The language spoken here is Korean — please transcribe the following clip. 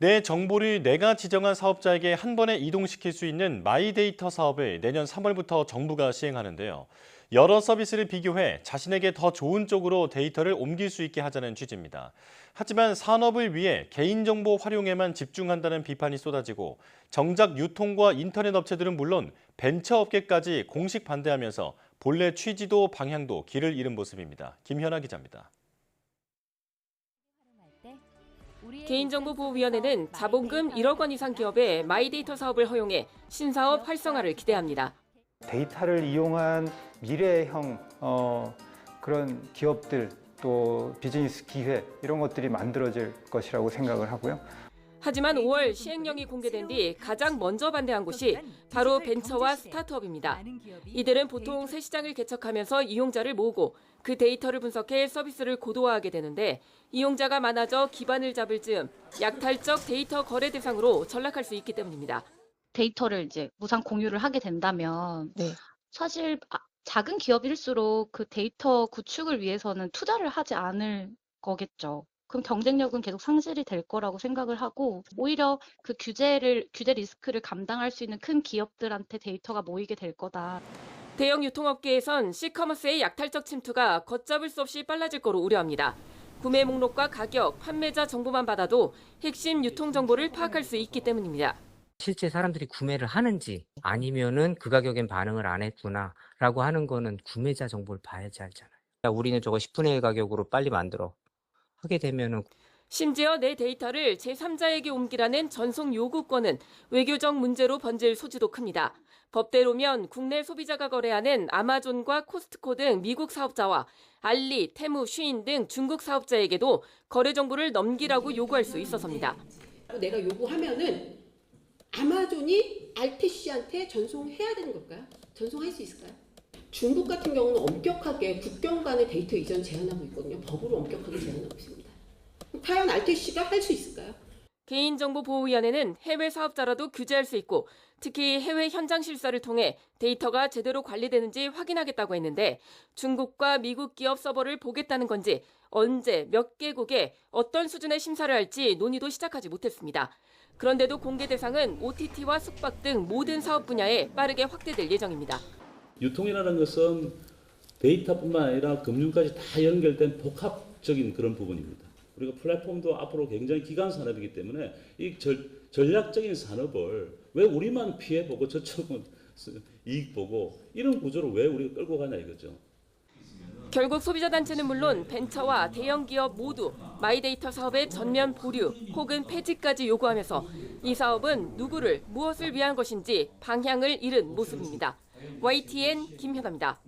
내 정보를 내가 지정한 사업자에게 한 번에 이동시킬 수 있는 마이데이터 사업을 내년 3월부터 정부가 시행하는데요. 여러 서비스를 비교해 자신에게 더 좋은 쪽으로 데이터를 옮길 수 있게 하자는 취지입니다. 하지만 산업을 위해 개인정보 활용에만 집중한다는 비판이 쏟아지고 정작 유통과 인터넷 업체들은 물론 벤처업계까지 공식 반대하면서 본래 취지도 방향도 길을 잃은 모습입니다. 김현아 기자입니다. 개인정보보호위원회는 자본금 1억 원 이상 기업에 마이데이터 사업을 허용해 신사업 활성화를 기대합니다. 데이터를 이용한 미래형 어, 그런 기업들 또 비즈니스 기회 이런 것들이 만들어질 것이라고 생각을 하고요. 하지만 5월 시행령이 공개된 뒤 가장 먼저 반대한 곳이 바로 벤처와 스타트업입니다. 이들은 보통 새 시장을 개척하면서 이용자를 모으고 그 데이터를 분석해 서비스를 고도화하게 되는데 이용자가 많아져 기반을 잡을 즈음 약탈적 데이터 거래 대상으로 전락할 수 있기 때문입니다. 데이터를 이제 무상 공유를 하게 된다면 네. 사실 아, 작은 기업일수록 그 데이터 구축을 위해서는 투자를 하지 않을 거겠죠. 그럼 경쟁력은 계속 상실이 될 거라고 생각을 하고 오히려 그 규제를 규제 리스크를 감당할 수 있는 큰 기업들한테 데이터가 모이게 될 거다. 대형 유통업계에선 시커머스의 약탈적 침투가 걷잡을 수 없이 빨라질 거로 우려합니다. 구매 목록과 가격, 판매자 정보만 받아도 핵심 유통 정보를 파악할 수 있기 때문입니다. 실제 사람들이 구매를 하는지 아니면은 그 가격엔 반응을 안 했구나라고 하는 거는 구매자 정보를 봐야지 알잖아요. 우리는 저거 10분의 1 가격으로 빨리 만들어 하게 되면은 심지어 내 데이터를 제3자에게 옮기라는 전송 요구권은 외교적 문제로 번질 소지도 큽니다. 법대로면 국내 소비자가 거래하는 아마존과 코스트코 등 미국 사업자와 알리, 테무, 쉬인 등 중국 사업자에게도 거래 정보를 넘기라고 요구할 수 있어서입니다. 내가 요구하면은 아마존이 알테시한테 전송해야 되는 걸까요? 전송할 수 있을까요? 중국 같은 경우는 엄격하게 국경 간의 데이터 이전 제한하고 있거든요. 법으로 엄격하게 제한하고 있습니다. 과연 알테시가 할 수 있을까요? 개인정보보호위원회는 해외 사업자라도 규제할 수 있고 특히 해외 현장 실사를 통해 데이터가 제대로 관리되는지 확인하겠다고 했는데 중국과 미국 기업 서버를 보겠다는 건지 언제 몇 개국에 어떤 수준의 심사를 할지 논의도 시작하지 못했습니다. 그런데도 공개 대상은 OTT와 숙박 등 모든 사업 분야에 빠르게 확대될 예정입니다. 유통이라는 것은 데이터뿐만 아니라 금융까지 다 연결된 복합적인 그런 부분입니다. 우리가 플랫폼도 앞으로 굉장히 기간 산업이기 때문에 이 절, 전략적인 산업을 왜 우리만 피해 보고 저쪽은 이익 보고 이런 구조를 왜 우리가 끌고 가냐 이거죠. 결국 소비자 단체는 물론 벤처와 대형 기업 모두 마이데이터 사업의 전면 보류 혹은 폐지까지 요구하면서 이 사업은 누구를 무엇을 위한 것인지 방향을 잃은 모습입니다. YTN 김현아입니다.